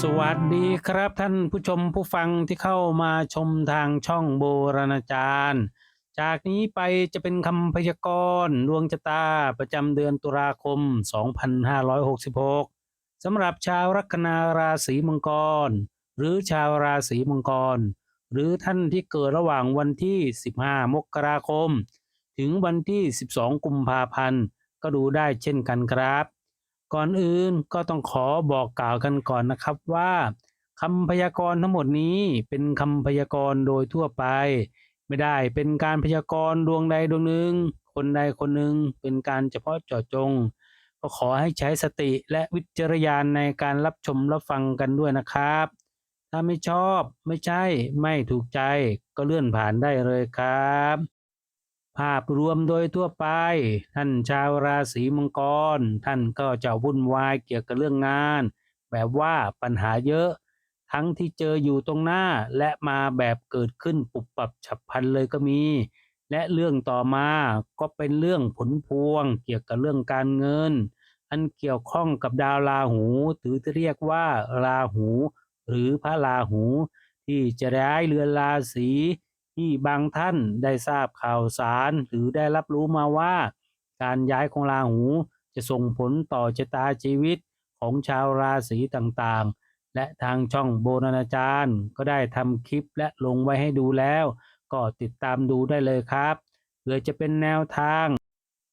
สวัสดีครับท่านผู้ชมผู้ฟังที่เข้ามาชมทางช่องโบราณจารย์ จากนี้ไปจะเป็นคำพยากรณ์ดวงชะตาประจำเดือนตุลาคม 2566สำหรับชาวลัคนาราศีมังกร หรือชาวราศีมังกร หรือท่านที่เกิดระหว่างวันที่ 15 มกราคม ถึงวันที่ 12 กุมภาพันธ์ก็ดูได้เช่นกันครับ ก่อนอื่นก็ต้องขอบอกกล่าวกันก่อนนะครับว่าคำพยากรณ์ทั้งหมดนี้เป็นคำพยากรณ์โดยทั่วไป ไม่ได้เป็นการพยากรณ์ดวงใดดวงหนึ่ง คนใดคนหนึ่งเป็นการเฉพาะเจาะจง ก็ขอให้ใช้สติและวิจารณญาณในการรับชมรับฟังกันด้วยนะครับ ถ้าไม่ชอบไม่ใช่ไม่ถูกใจก็เลื่อนผ่านได้เลยครับ ภาพรวมโดยทั่วไป ท่านชาวราศีมังกร ท่านก็จะวุ่นวายเกี่ยวกับเรื่องงาน แบบว่าปัญหาเยอะ ทั้งที่เจออยู่ตรงหน้าและมาแบบเกิดขึ้นปุบปับฉับพลันเลยก็มี และเรื่องต่อมาก็เป็นเรื่องผลพวงเกี่ยวกับเรื่องการเงิน อันเกี่ยวข้องกับดาวราหูหรือที่เรียกว่าราหู หรือพระราหู ที่จะย้ายเรือนราศี ที่บางท่านได้ทราบข่าวสารหรือได้รับรู้มาว่า การย้ายของราหูจะส่งผลต่อชะตาชีวิตของชาวราศีต่างๆ และทางช่องโบราณจารย์ก็ได้ทำคลิปและลงไว้ให้ดูแล้ว ก็ติดตามดูได้เลยครับเพื่อจะเป็นแนวทาง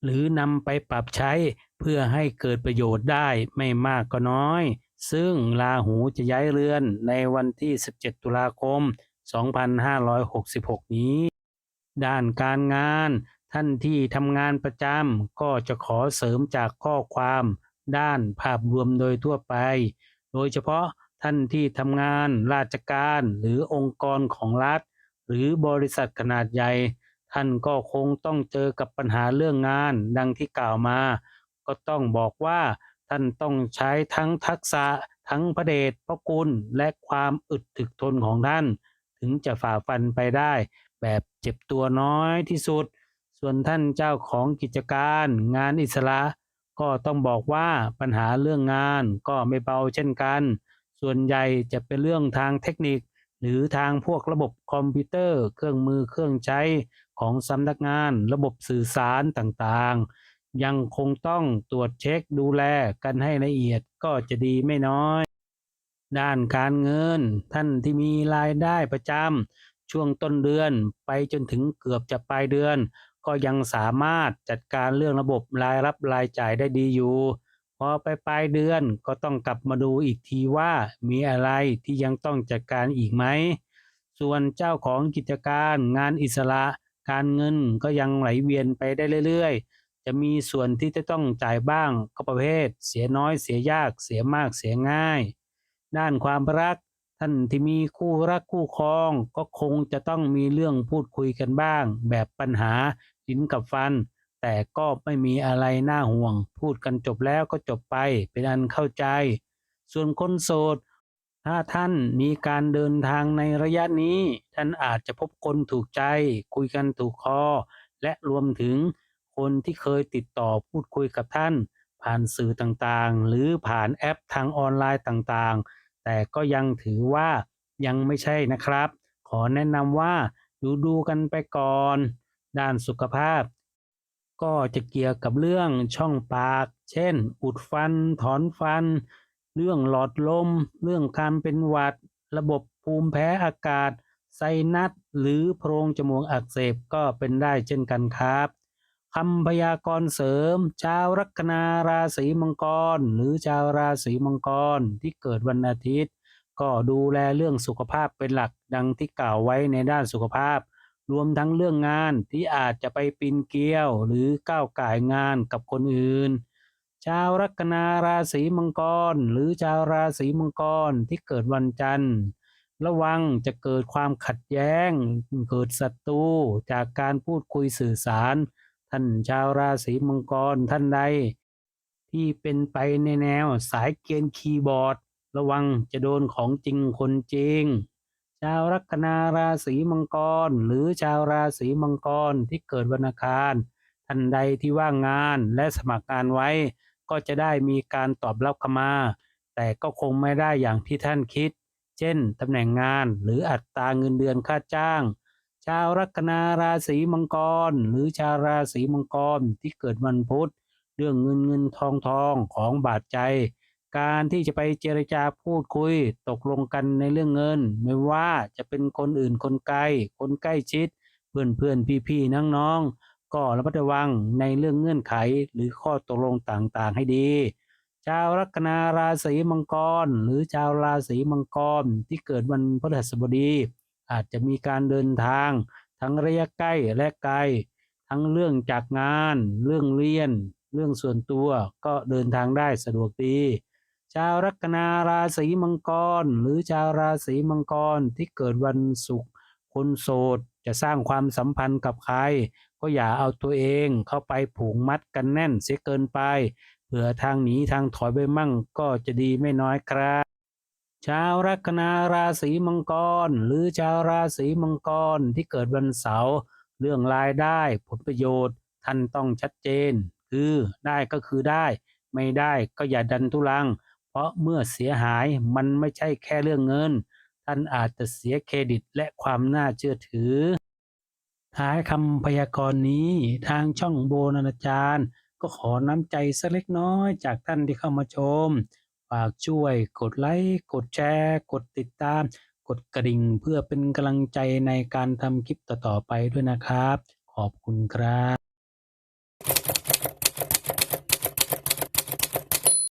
หรือนำไปปรับใช้เพื่อให้เกิดประโยชน์ได้ไม่มากก็น้อย ซึ่งราหูจะย้ายเรือนในวันที่ 17 ตุลาคม 2566 นี้ ด้านการงานท่านที่ทำงานประจำก็จะขอเสริมจากข้อความ ด้านภาพรวมโดยทั่วไป โดยเฉพาะท่านที่ทำงานราชการหรือองค์กรของรัฐ หรือบริษัทขนาดใหญ่ ท่านก็คงต้องเจอกับปัญหาเรื่องงานดังที่กล่าวมา ก็ต้องบอกว่าท่านต้องใช้ทั้งทักษะทั้งพระเดชพระคุณและความอึดถึกทนของท่าน ถึงจะฝ่าฟันไปได้ แบบเจ็บตัวน้อยที่สุด ส่วนท่านเจ้าของกิจการงานอิสระก็ต้องบอกว่าปัญหาเรื่องงานก็ไม่เบาเช่นกัน ส่วนใหญ่จะเป็นเรื่องทางเทคนิค หรือทางพวกระบบคอมพิวเตอร์ เครื่องมือเครื่องใช้ของสำนักงาน ระบบสื่อสารต่างๆ ยังคงต้องตรวจเช็คดูแลกันให้ละเอียดก็จะดีไม่น้อย ด้านการเงิน ท่านที่มีรายได้ประจำช่วงต้นเดือนไปจนถึงเกือบจะปลายเดือน ก็ยังสามารถจัดการเรื่องระบบรายรับรายจ่ายได้ดีอยู่ พอไปปลายเดือนก็ต้องกลับมาดูอีกทีว่ามีอะไรที่ยังต้องจัดการอีกไหม ส่วนเจ้าของกิจการงานอิสระ การเงินก็ยังไหลเวียนไปได้เรื่อยๆ จะมีส่วนที่จะต้องจ่ายบ้างก็ประเภท เสียน้อยเสียยากเสียมากเสียง่าย ด้านความรัก ท่านที่มีคู่รักคู่ครอง ก็คงจะต้องมีเรื่องพูดคุยกันบ้าง แบบปัญหาลิ้นกับฟัน แต่ก็ไม่มีอะไรน่าห่วง พูดกันจบแล้วก็จบไปเป็นอันเข้าใจ ส่วนคนโสด ถ้าท่านมีการเดินทางในระยะนี้ ท่านอาจจะพบคนถูกใจ คุยกันถูกคอ และรวมถึงคนที่เคยติดต่อพูดคุยกับท่าน ผ่านสื่อต่างๆ หรือผ่านแอปทางออนไลน์ต่างๆ แต่ก็ยังถือว่ายังไม่ใช่นะครับ ขอแนะนำว่าดูดูกันไปก่อน ด้านสุขภาพ ก็จะเกี่ยวกับเรื่องช่องปาก เช่น อุดฟัน ถอนฟัน เรื่องหลอดลม เรื่องการเป็นหวัด ระบบภูมิแพ้อากาศ ไซนัส หรือโพรงจมูกอักเสบก็เป็นได้เช่นกันครับ คำพยากรณ์เสริม ชาวลัคนาราศีมังกร หรือชาวราศีมังกรที่เกิดวันอาทิตย์ ก็ดูแลเรื่องสุขภาพเป็นหลักดังที่กล่าวไว้ในด้านสุขภาพ รวมทั้งเรื่องงานที่อาจจะไปปีนเกลียว หรือก้าวก่ายงานกับคนอื่น ชาวลัคนาราศีมังกร หรือชาวราศีมังกรที่เกิดวันจันทร์ระวังจะเกิดความขัดแย้ง เกิดศัตรูจากการพูดคุยสื่อสาร ท่านชาวราศีมังกรท่านใด ที่เป็นไปในแนวสายเกียนคีย์บอร์ด ระวังจะโดนของจริงคนจริง ชาวลัคนาราศีมังกร หรือชาวราศีมังกรที่เกิดวันอังคารท่านใดที่ว่างงานและสมัครงานไว้ ก็จะได้มีการตอบรับเข้ามา แต่ก็คงไม่ได้อย่างที่ท่านคิด เช่นตำแหน่งงานหรืออัตราเงินเดือนค่าจ้าง ชาวลัคนาราศีมังกร หรือชาวราศีมังกรที่เกิดวันพุธเรื่องเงินเงินทองทองของบาดใจ การที่จะไปเจรจาพูดคุย ตกลงกันในเรื่องเงิน ไม่ว่าจะเป็นคนอื่นคนไกล คนใกล้ชิด เพื่อนเพื่อนพี่พี่ๆน้องก็ระมัดระวังในเรื่องเงื่อนไขหรือข้อตกลงต่างๆให้ดี ชาวลัคนาราศีมังกร หรือชาวราศีมังกรที่เกิดวันพฤหัสบดี อาจจะมีการเดินทาง ทั้งระยะใกล้และไกล ทั้งเรื่องจากงาน เรื่องเรียน เรื่องส่วนตัวก็เดินทางได้สะดวกดีชาวลัคนาราศีมังกร หรือชาวราศีมังกรที่เกิดวันศุกร์คนโสดจะสร้างความสัมพันธ์กับใคร ก็อย่าเอาตัวเองเข้าไปผูกมัดกันแน่นเสียเกินไปเผื่อทางหนีทางถอยไปมั่งก็จะดีไม่น้อยครับ ชาวลัคนาราศีมังกร หรือชาวราศีมังกรที่เกิดวันเสาร์เรื่องรายได้ผลประโยชน์ท่านต้องชัดเจน คือได้ก็คือได้ ไม่ได้ก็อย่าดันทุลัง เพราะเมื่อเสียหายมันไม่ใช่แค่เรื่องเงิน ท่านอาจจะเสียเครดิตและความน่าเชื่อถือ ท้ายคำพยากรณ์นี้ทางช่องโบนานจารย์ ก็ขอน้ำใจสักเล็กน้อยจากท่านที่เข้ามาชม ฝากช่วยกดไลค์กดแชร์ กดติดตาม กดกระดิ่งเพื่อเป็นกำลังใจในการทำคลิปต่อๆไปด้วยนะครับ ขอบคุณครับ